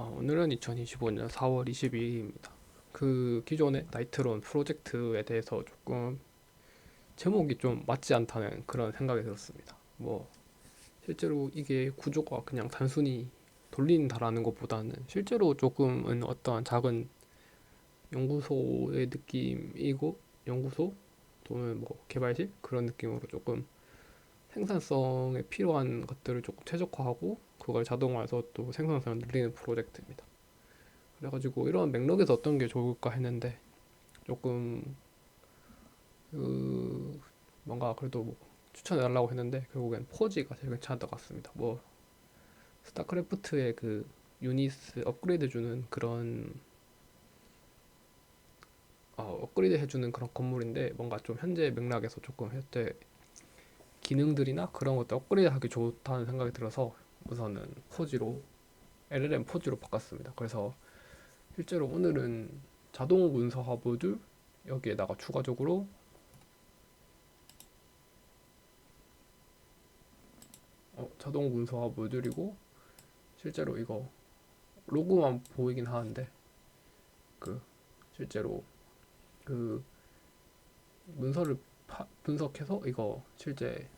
어, 오늘은 2025년 4월 22일입니다. 그 기존의 나이트론 프로젝트에 대해서 조금 제목이 좀 맞지 않다는 그런 생각이 들었습니다. 뭐 실제로 이게 구조가 그냥 단순히 돌린다라는 것보다는 실제로 조금은 어떠한 작은 연구소의 느낌이고 연구소 또는 뭐 개발실 그런 느낌으로 조금 생산성에 필요한 것들을 조금 최적화하고 그걸 자동화해서 또 생산성을 늘리는 프로젝트입니다. 그래가지고 이런 맥락에서 어떤 게 좋을까 했는데 조금 그 뭔가 그래도 뭐 추천해 달라고 했는데 결국엔 포지가 제일 괜찮았던 것 같습니다. 뭐 스타크래프트의 그 유니스 업그레이드 주는 그런 어, 업그레이드 해주는 그런 건물인데 뭔가 좀 현재 맥락에서 조금 현재 기능들이나 그런 것도 업그레이드하기 좋다는 생각이 들어서 우선은 포지로 LLM 포지로 바꿨습니다. 그래서 실제로 오늘은 자동 문서화 모듈 여기에다가 추가적으로 어, 자동 문서화 모듈이고 실제로 이거 로고만 보이긴 하는데 그 실제로 그 문서를 파, 분석해서 이거 실제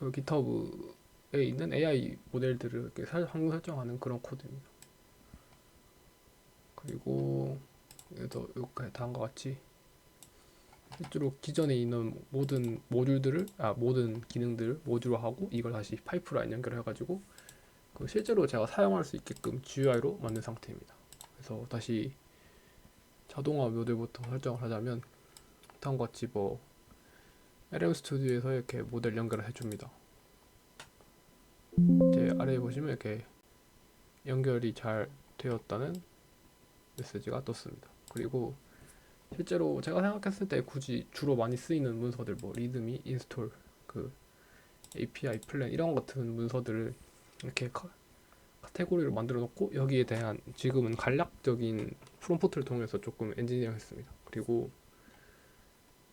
그 GitHub에 있는 AI 모델들을 이렇게 살, 확률 설정하는 그런 코드입니다. 그리고 여기서 이렇게 다음과 같이 실제로 기존에 있는 모든 모듈들을 아 모든 기능들을 모듈화하고 이걸 다시 파이프라인 연결해가지고 그 실제로 제가 사용할 수 있게끔 GUI로 만든 상태입니다. 그래서 다시 자동화 모델부터 설정을 하자면 다음과 같이 뭐 LM 스튜디오에서 이렇게 모델 연결을 해줍니다. 이제 아래에 보시면 이렇게 연결이 잘 되었다는 메시지가 떴습니다. 그리고 실제로 제가 생각했을 때 굳이 주로 많이 쓰이는 문서들 뭐 리드미, 인스톨, 그 API 플랜 이런 같은 문서들을 이렇게 카, 카테고리를 만들어 놓고 여기에 대한 지금은 간략적인 프롬프트를 통해서 조금 엔지니어 했습니다. 그리고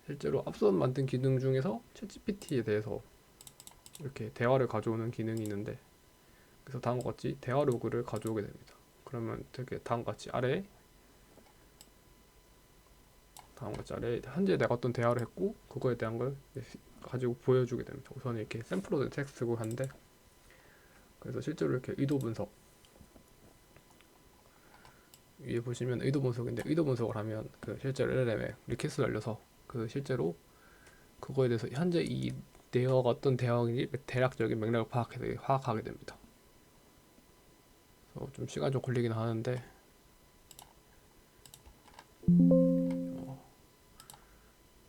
실제로 앞서 만든 기능 중에서 챗GPT에 대해서 이렇게 대화를 가져오는 기능이 있는데 그래서 다음과 같이 대화 로그를 가져오게 됩니다. 그러면 되게 다음과 같이 아래 다음과 같이 아래 현재 내가 어떤 대화를 했고 그거에 대한 걸 가지고 보여주게 됩니다. 우선 이렇게 샘플로 된 텍스트고 한데 그래서 실제로 이렇게 의도 분석 위에 보시면 의도 분석인데 의도 분석을 하면 그 실제로 LLM에 리퀘스트를 알려서 그 실제로 그거에 대해서 현재 이 대화가 어떤 대화인지 대략적인 맥락을 파악해서 파악하게 됩니다. 그래서 좀 시간 좀 걸리긴 하는데 어,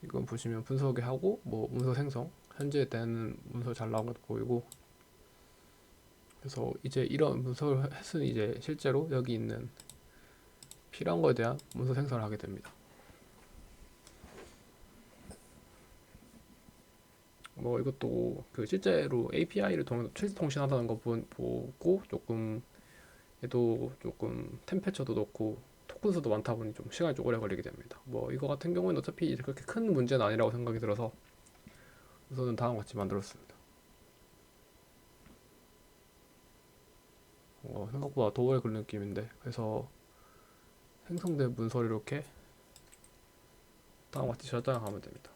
이건 보시면 분석이 하고 뭐 문서 생성 현재 되는 문서 잘 나온 것도 보이고 그래서 이제 이런 문서를 했으니 이제 실제로 여기 있는 필요한 거에 대한 문서 생성을 하게 됩니다. 뭐 이것도 그 실제로 API를 통해서 트위스 통신하다는 거 보- 보고 조금 얘도 조금 템페처도 높고 토큰 수도 많다 보니 좀 시간이 좀 오래 걸리게 됩니다. 뭐 이거 같은 경우에는 어차피 그렇게 큰 문제는 아니라고 생각이 들어서 우선은 다음과 같이 만들었습니다. 어, 생각보다 더 오래 걸리는 느낌인데 그래서 생성된 문서를 이렇게 다음과 같이 저장하면 됩니다.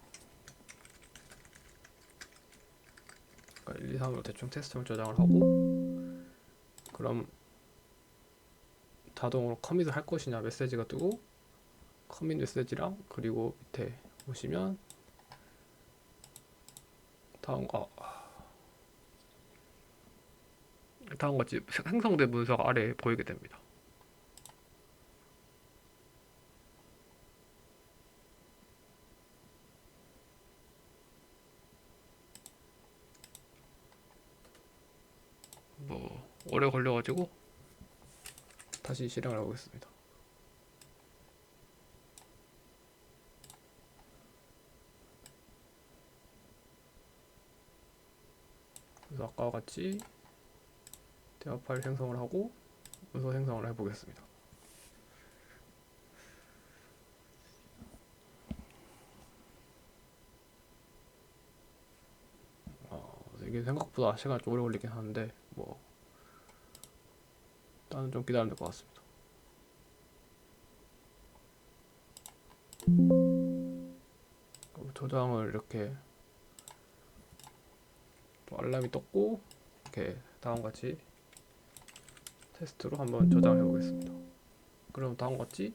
그러니까 1, 2, 3으로 대충 테스트만 저장을 하고 그럼 자동으로 커밋을 할 것이냐 메시지가 뜨고 커밋 메시지랑 그리고 밑에 보시면 다음 아 다음 같이 생성된 문서가 아래에 보이게 됩니다. 뭐 오래 걸려가지고 다시 실행을 해보겠습니다. 그래서 아까와 같이 대화 파일 생성을 하고 문서 생성을 해보겠습니다. 어, 이게 생각보다 시간이 좀 오래 걸리긴 하는데 뭐 일단은 좀 기다려야 될것 같습니다. 저장을 이렇게 또 알람이 떴고 이렇게 다음과 같이 테스트로 한번 저장해 보겠습니다. 그럼 다음과 같이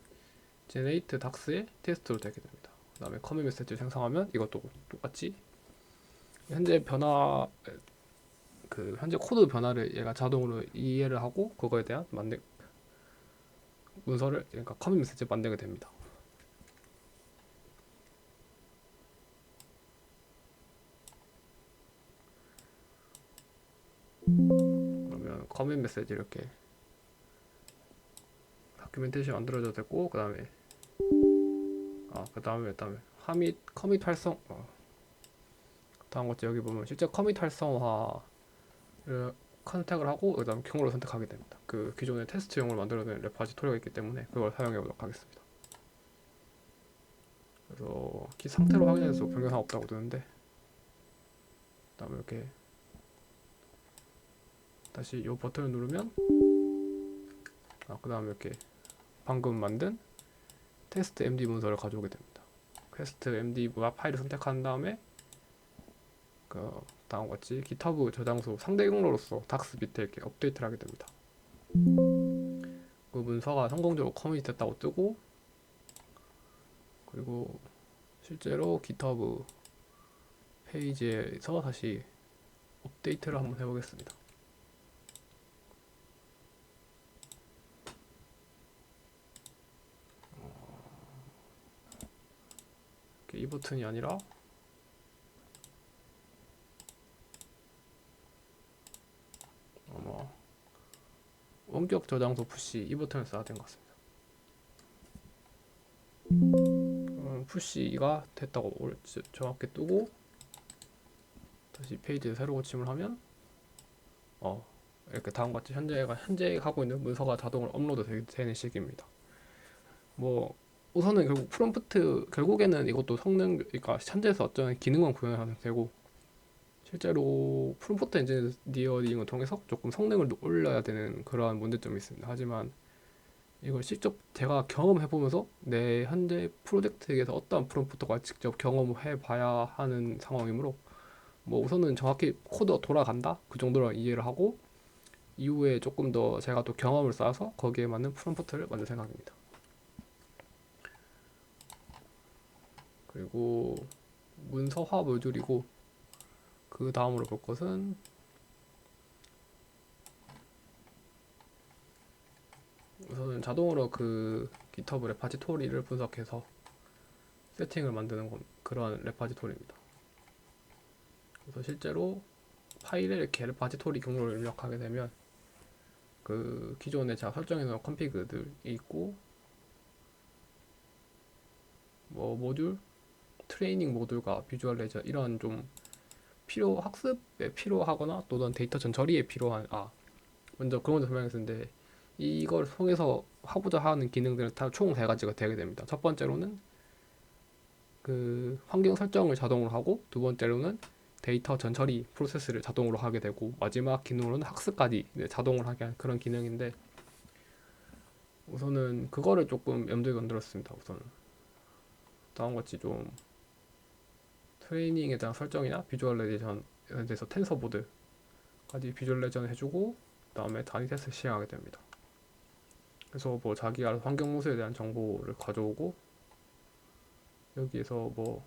제네이트 닥스의 테스트로 되게 됩니다. 그 다음에 커밋 메시지 생성하면 이것도 똑같이 현재 변화 그 현재 코드 변화를 얘가 자동으로 이해를 하고 그거에 대한 만들 문서를 그러니까 커밋 메시지 만들게 됩니다. 그러면 커밋 메시지 이렇게 다큐멘테이션 만들어줘도 되고 그 다음에 아그 다음에 화밋 커밋 활성 어. 다음 것째 여기 보면 실제 커밋 활성화 를 컨택을 하고 그다음 경로를 선택하게 됩니다. 그 기존의 테스트용으로 만들어낸 레파지토리가 있기 때문에 그걸 사용해 보도록 하겠습니다. 그래서 키 상태로 확인해서 변경사항 없다고 뜨는데 그다음에 이렇게 다시 이 버튼을 누르면 아 그 다음에 이렇게 방금 만든 테스트 MD 문서를 가져오게 됩니다. 테스트 MD 파일을 선택한 다음에 그 다음과 같이 GitHub 저장소 상대 경로로서 닥스 밑에 이렇게 업데이트를 하게 됩니다. 그 문서가 성공적으로 커밋 됐다고 뜨고 그리고 실제로 GitHub 페이지에서 다시 업데이트를 한번 해보겠습니다. 이렇게 이 버튼이 아니라 원격 저장소 푸시 이 버튼을 써야 된것 같습니다. 그럼 푸시가 됐다고 정확히 뜨고 다시 페이지에 새로 고침을 하면 어 이렇게 다음과 같이 현재가 현재 하고 있는 문서가 자동으로 업로드 되- 되는 식입니다. 뭐 우선은 결국 프롬프트 결국에는 이것도 성능 그러니까 현재에서 어떤 기능만 구현하면 되고 실제로 프롬프트 엔지니어링을 통해서 조금 성능을 올려야 되는 그러한 문제점이 있습니다. 하지만 이걸 직접 제가 경험해 보면서 내 현재 프로젝트에서 어떠한 프롬프트가 직접 경험해 봐야 하는 상황이므로 뭐 우선은 정확히 코드가 돌아간다 그 정도로 이해를 하고 이후에 조금 더 제가 또 경험을 쌓아서 거기에 맞는 프롬프트를 만들 생각입니다. 그리고 문서화 모듈이고 그 다음으로 볼 것은 우선은 자동으로 그 GitHub 레파지토리를 분석해서 세팅을 만드는 건 그런 레파지토리입니다. 그래서 실제로 파일에 이렇게 레파지토리 경로를 입력하게 되면 그 기존에 제가 설정해 놓은 컨피그들이 있고 뭐 모듈 트레이닝 모듈과 비주얼 레저 이런 좀 필요 학습에 필요하거나 또는 데이터 전처리에 필요한 아 먼저 그런 거 설명했는데 이걸 통해서 하고자 하는 기능들은 다 총 세 가지가 되게 됩니다. 첫 번째로는 그 환경 설정을 자동으로 하고 두 번째로는 데이터 전처리 프로세스를 자동으로 하게 되고 마지막 기능으로는 학습까지 자동으로 하게 하는 그런 기능인데 우선은 그거를 조금 염두에 건드렸습니다. 우선 다음과 같이 좀 트레이닝에 대한 설정이나 비주얼라이제이션에 대해서 텐서보드까지 비주얼라이제이션 해주고 그 다음에 단위 테스트 시행하게 됩니다. 그래서 뭐 자기가 환경 모습에 대한 정보를 가져오고 여기에서 뭐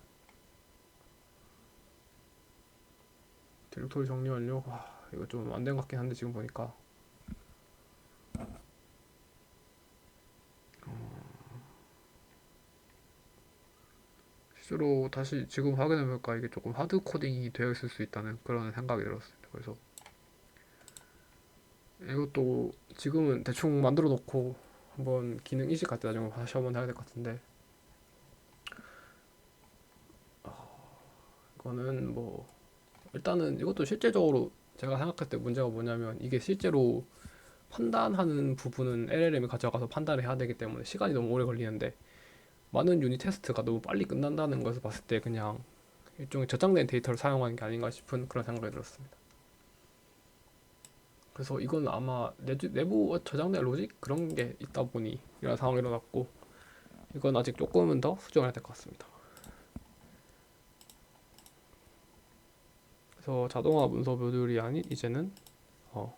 디렉토리 정리 완료 아, 이거 좀 안 된 것 같긴 한데 지금 보니까 실제로 다시 지금 확인해 볼까 이게 조금 하드 코딩이 되어 있을 수 있다는 그런 생각이 들었습니다. 그래서 이것도 지금은 대충 만들어 놓고 한번 기능 인식 할 때 나중에 다시 한번 해야 될 것 같은데 아, 이거는 뭐 일단은 이것도 실제적으로 제가 생각할 때 문제가 뭐냐면 이게 실제로 판단하는 부분은 LLM이 가져가서 판단을 해야 되기 때문에 시간이 너무 오래 걸리는데 많은 유닛 테스트가 너무 빨리 끝난다는 것을 봤을 때 그냥 일종의 저장된 데이터를 사용하는 게 아닌가 싶은 그런 생각이 들었습니다. 그래서 이건 아마 내부 저장된 로직 그런 게 있다 보니 이런 상황이 일어났고 이건 아직 조금은 더 수정해야 될 것 같습니다. 그래서 자동화 문서 모듈이 아닌 이제는 어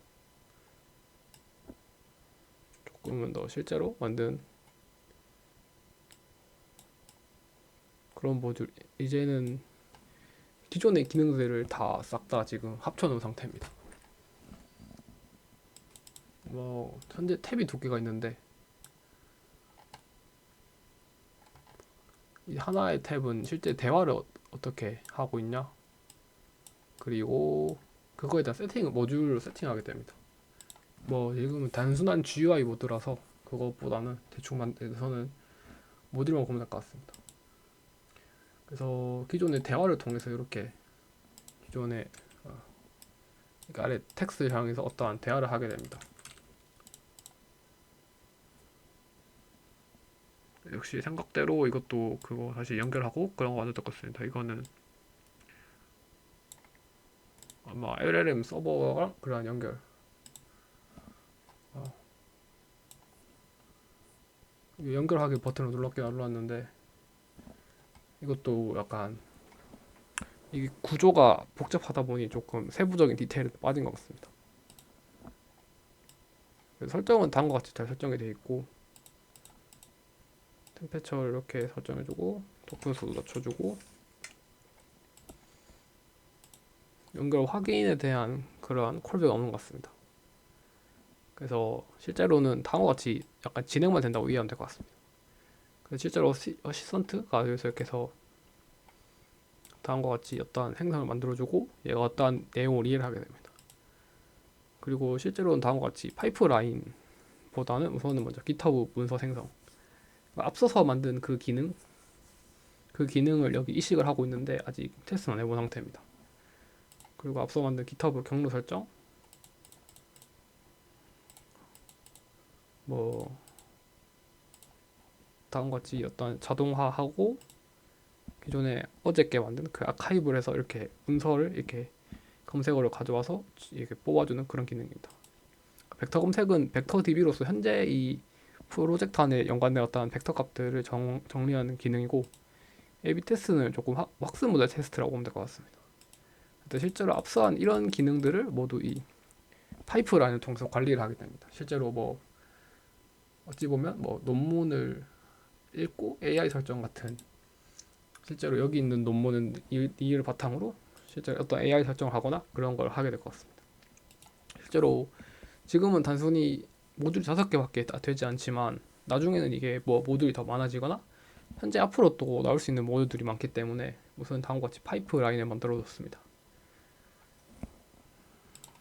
조금은 더 실제로 만든 그런 모듈 이제는 기존의 기능들을 다싹다 지금 합쳐놓은 상태입니다. 뭐 현재 탭이 두 개가 있는데 이 하나의 탭은 실제 대화를 어, 어떻게 하고 있냐 그리고 그거에 대한 세팅 모듈을 세팅하게 됩니다. 뭐 지금은 단순한 GUI 모드라서 그것보다는 대충 만들어서는 모듈만 보면 될 것 같습니다. 그래서 기존의 대화를 통해서 이렇게 기존의 어, 그러니까 아래 텍스트를 향해서 어떠한 대화를 하게 됩니다. 역시 생각대로 이것도 그거 다시 연결하고 그런 거 만들 것 같습니다. 이거는 아마 LLM 서버랑 그런 연결. 어. 연결하기 버튼을 눌렀긴 안 눌렀는데 이것도 약간 이게 구조가 복잡하다 보니 조금 세부적인 디테일이 빠진 것 같습니다. 설정은 다음과 같이 잘 설정이 되어 있고 템페처를 이렇게 설정해주고 도표수도 낮춰주고 연결 확인에 대한 그러한 콜백이 없는 것 같습니다. 그래서 실제로는 다음과 같이 약간 진행만 된다고 이해하면 될 것 같습니다. 실제로 어시, 어시스턴트가 여기서 이렇게 해서 다음과 같이 어떠한 행성을 만들어주고 얘가 어떠한 내용을 이해를 하게 됩니다. 그리고 실제로는 다음과 같이 파이프라인보다는 우선은 먼저 GitHub 문서 생성 앞서서 만든 그 기능 그 기능을 여기 이식을 하고 있는데 아직 테스트는 안 해본 상태입니다. 그리고 앞서 만든 GitHub 경로 설정 뭐 다음과 같이 어떤 자동화하고 기존에 어저께 만든 그 아카이브를 해서 이렇게 문서를 이렇게 검색어를 가져와서 이렇게 뽑아주는 그런 기능입니다. 벡터 검색은 벡터 DB로서 현재 이 프로젝트 안에 어떤 벡터 값들을 정, 정리하는 기능이고 A/B 테스트는 조금 하, 학습 모델 테스트라고 보면 될 것 같습니다. 실제로 앞서한 이런 기능들을 모두 이 파이프라인을 통해서 관리를 하게 됩니다. 실제로 뭐 어찌 보면 뭐 논문을 읽고 AI 설정 같은 실제로 여기 있는 논문은 이, 이를 바탕으로 실제로 어떤 AI 설정을 하거나 그런 걸 하게 될 것 같습니다. 실제로 지금은 단순히 모듈 다섯 개밖에 되지 않지만 나중에는 이게 뭐 모듈이 더 많아지거나 현재 앞으로 또 나올 수 있는 모듈들이 많기 때문에 우선 다음과 같이 파이프 라인을 만들어뒀습니다.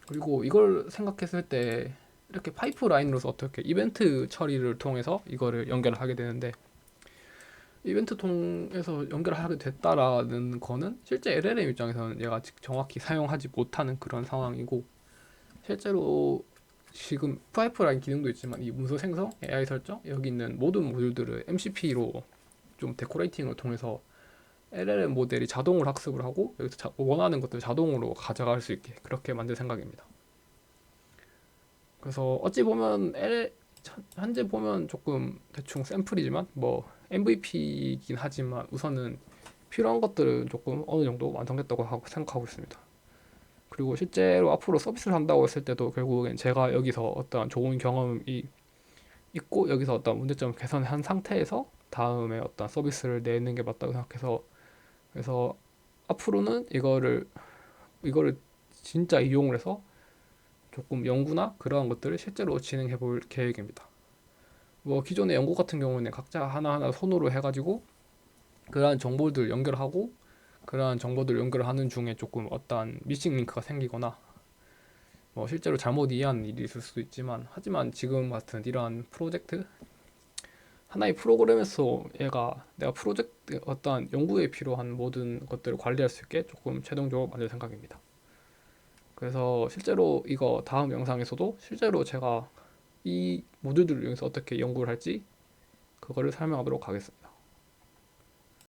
그리고 이걸 생각했을 때 이렇게 파이프 라인으로서 어떻게 이벤트 처리를 통해서 이거를 연결을 하게 되는데 이벤트 통해서 연결하게 됐다라는 거는 실제 LLM 입장에서는 얘가 정확히 사용하지 못하는 그런 상황이고 실제로 지금 파이프라인 기능도 있지만 이 문서 생성, AI 설정 여기 있는 모든 모듈들을 MCP로 좀 데코레이팅을 통해서 LLM 모델이 자동으로 학습을 하고 여기서 자, 원하는 것들 자동으로 가져갈 수 있게 그렇게 만들 생각입니다. 그래서 어찌 보면 L, 현재 보면 조금 대충 샘플이지만 뭐 MVP이긴 하지만 우선은 필요한 것들은 조금 어느 정도 완성됐다고 하고 생각하고 있습니다. 그리고 실제로 앞으로 서비스를 한다고 했을 때도 결국엔 제가 여기서 어떤 좋은 경험이 있고 여기서 어떤 문제점을 개선한 상태에서 다음에 어떤 서비스를 내는 게 맞다고 생각해서 그래서 앞으로는 이거를 이거를 진짜 이용을 해서 조금 연구나 그러한 것들을 실제로 진행해 볼 계획입니다. 뭐 기존의 연구 같은 경우는 각자 하나하나 손으로 해가지고 그러한 정보들 연결하고 그러한 정보들 연결하는 중에 조금 어떠한 미싱 링크가 생기거나 뭐 실제로 잘못 이해하는 일이 있을 수도 있지만 하지만 지금 같은 이러한 프로젝트 하나의 프로그램에서 얘가 내가 프로젝트 어떠한 연구에 필요한 모든 것들을 관리할 수 있게 조금 최종적으로 만들 생각입니다. 그래서 실제로 이거 다음 영상에서도 실제로 제가 이 모듈들을 이용해서 어떻게 연구를 할지 그거를 설명하도록 하겠습니다.